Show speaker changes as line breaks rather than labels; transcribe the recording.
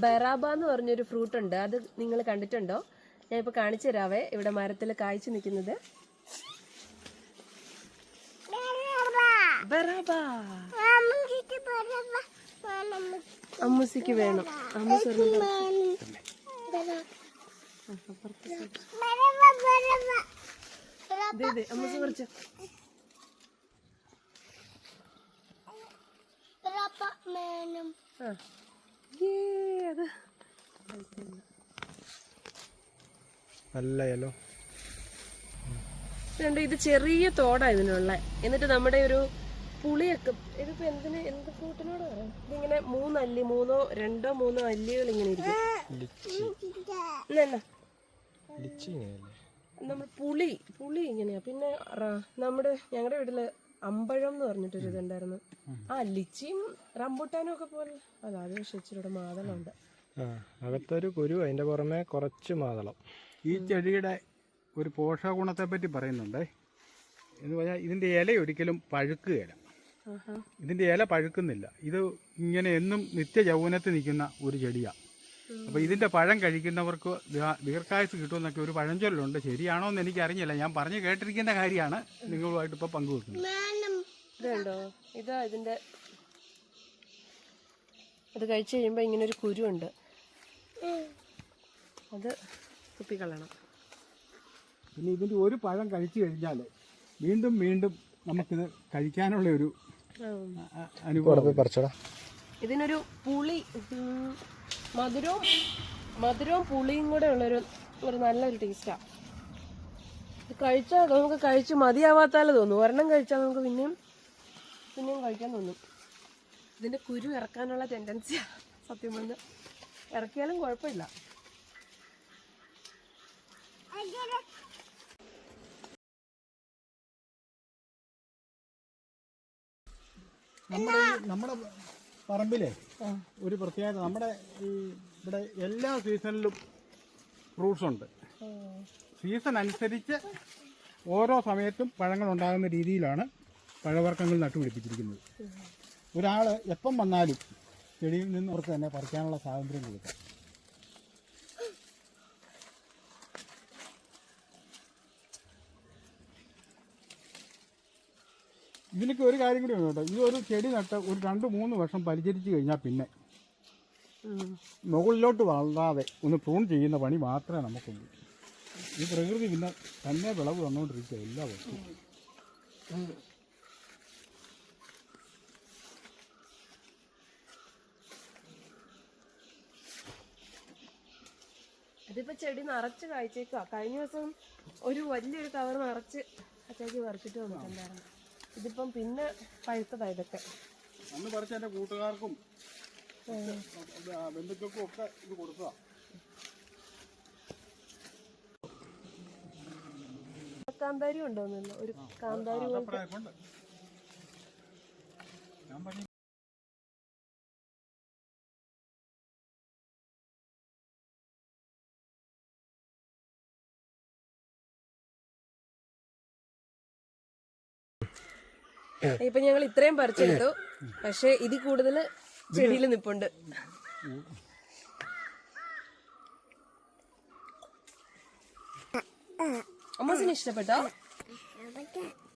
ബറാബ എന്ന് പറഞ്ഞൊരു ഫ്രൂട്ട് ഉണ്ട് അത് നിങ്ങൾ കണ്ടിട്ടുണ്ടോ? ഞാൻ ഇപ്പൊ കാണിച്ചു തരാവേ. ഇവിടെ മരത്തിൽ കായ്ച്ചു നിൽക്കുന്നത്. അമ്മൂസിക്ക് വേണം. അമ്മൂസ് അമ്മൂസ് കുറച്ച് ആ. ഏ അത്
നല്ല യെല്ലോ
രണ്ട് ഇത് ചെറിയ തോടാ ഇതിനുള്ള. എന്നിട്ട് നമ്മുടെ ഒരു പുളിയൊക്കെ ഇതിപ്പോ എന്തിന് എന്ത് ഫ്രൂട്ടിനോട് പറയാം ഇതിങ്ങനെ മൂന്നല്ലി മൂന്നോ രണ്ടോ മൂന്നോ അല്ലികൾ ഇങ്ങനെ ഇരിക്കും. നമ്മൾ പുളി പുളി ഇങ്ങനെയാ. പിന്നെ നമ്മുടെ ഞങ്ങളുടെ വീട്ടിൽ അമ്പഴം എന്ന് പറഞ്ഞിട്ടൊരു ഇതുണ്ടായിരുന്നു. ആ ലിച്ചിയും റംബുട്ടാനും ഒക്കെ പോലെ. അല്ല അത് പക്ഷെ ഉണ്ട്. മാതളമുണ്ട്
ആ അകത്തൊരു കുരു അതിന്റെ പുറമെ കുറച്ച് മാതളം.
ഈ ചെടിയുടെ ഒരു പോഷക ഗുണത്തെ പറ്റി പറയുന്നുണ്ടേ. എന്ന് പറഞ്ഞാൽ ഇതിന്റെ ഇല ഒരിക്കലും പഴുക്കുകയില്ല. ഇതിന്റെ ഇല പഴുക്കുന്നില്ല. ഇത് ഇങ്ങനെ എന്നും നിത്യ യൗവനത്തിൽ നിൽക്കുന്ന ഒരു ചെടിയാണ് അപ്പോൾ ഇതിന്റെ പഴം കഴിക്കുന്നവർക്ക് ദീർഘായുസ് കിട്ടുമെന്നൊക്കെ ഒരു പഴഞ്ചൊല്ലുണ്ട്. ശരിയാണോ എന്ന് എനിക്ക് അറിഞ്ഞില്ല ഞാൻ പറഞ്ഞു കേട്ടിരിക്കുന്ന കാര്യമാണ് നിങ്ങളുമായിട്ട് ഇപ്പോൾ പങ്കുവെക്കുന്നത്.
ഇതുണ്ടോ? ഇതാ ഇതിന്റെ അത് കഴിച്ചു കഴിയുമ്പോൾ ഇങ്ങനെ ഒരു കുരുണ്ട് അത് കുപ്പിക്കളയണം.
പിന്നെ ഇതിന്റെ ഒരു പഴം കഴിച്ചു കഴിഞ്ഞാൽ വീണ്ടും വീണ്ടും നമുക്കിത് കഴിക്കാനുള്ള ഒരു അനുഭവം
ഇതിനൊരു പുളി മധുരവും മധുരവും പുളിയും കൂടെ ഉള്ളൊരു ഒരു നല്ലൊരു ടേസ്റ്റാ ഇത് കഴിച്ചാൽ നമുക്ക് കഴിച്ച് മതിയാവാത്താലേ തോന്നും. ഒരെണ്ണം കഴിച്ചാൽ നമുക്ക് പിന്നെയും പിന്നെയും കഴിക്കാൻ തോന്നും. ഇതിന്റെ കുരു ഇറക്കാനുള്ള ടെൻഡൻസിയാ സത്യം പറഞ്ഞ. ഇറക്കിയാലും കുഴപ്പമില്ല.
നമ്മുടെ നമ്മുടെ പറമ്പിലെ ഒരു പ്രത്യേകത. നമ്മുടെ ഈ ഇവിടെ എല്ലാ സീസണിലും ഫ്രൂട്ട്സ് ഉണ്ട്. സീസൺ അനുസരിച്ച് ഓരോ സമയത്തും പഴങ്ങൾ ഉണ്ടാകുന്ന രീതിയിലാണ് പഴവർഗങ്ങൾ നട്ടുപിടിപ്പിച്ചിരിക്കുന്നത്. ഒരാൾ എപ്പം വന്നാലും ചെടിയിൽ നിന്ന് അവർക്ക് തന്നെ പറിക്കാനുള്ള സ്വാതന്ത്ര്യം കൊടുക്കും. ഇതിനൊക്കെ ഒരു കാര്യം കൂടി ഉണ്ട്? കേട്ടോ ഈ ഒരു ചെടി നട്ട് ഒരു രണ്ട് മൂന്ന് വർഷം പരിചരിച്ച് കഴിഞ്ഞാൽ പിന്നെ മുകളിലോട്ട് വളരാതെ ഒന്ന് പ്രൂൺ ചെയ്യുന്ന പണി മാത്രമേ നമുക്കുള്ളൂ. ഈ പ്രകൃതി പിന്നെ തന്നെ വിളവ് വന്നുകൊണ്ടിരിക്കുക എല്ലാ വർഷവും.
ഇതിപ്പോ ചെടി നിറച്ച് കായ്ച്ചേക്കാ കഴിഞ്ഞ ദിവസം ഒരു വലിയൊരു കവർ നിറച്ച് അച്ചാക്കി വറുത്തിട്ട് വന്നിട്ടുണ്ടായിരുന്നു. ഇതിപ്പം പിന്നെ പഴുത്തതാ ഇതൊക്കെ.
അന്ന് പറിച്ച എന്റെ കൂട്ടുകാർക്കും ബന്ധുക്കൾക്കും ഒക്കെ ഇത് കൊടുക്കുക
കാന്താരി ഉണ്ടോന്നല്ലോ ഒരു കാന്താരി ഇപ്പൊ ഞങ്ങൾ ഇത്രയും പറിച്ചെടുത്തു പക്ഷെ ഇതിൽ കൂടുതൽ ചെടിയിൽ നിപ്പുണ്ട് അമ്മസിന് ഇഷ്ടപ്പെട്ടോ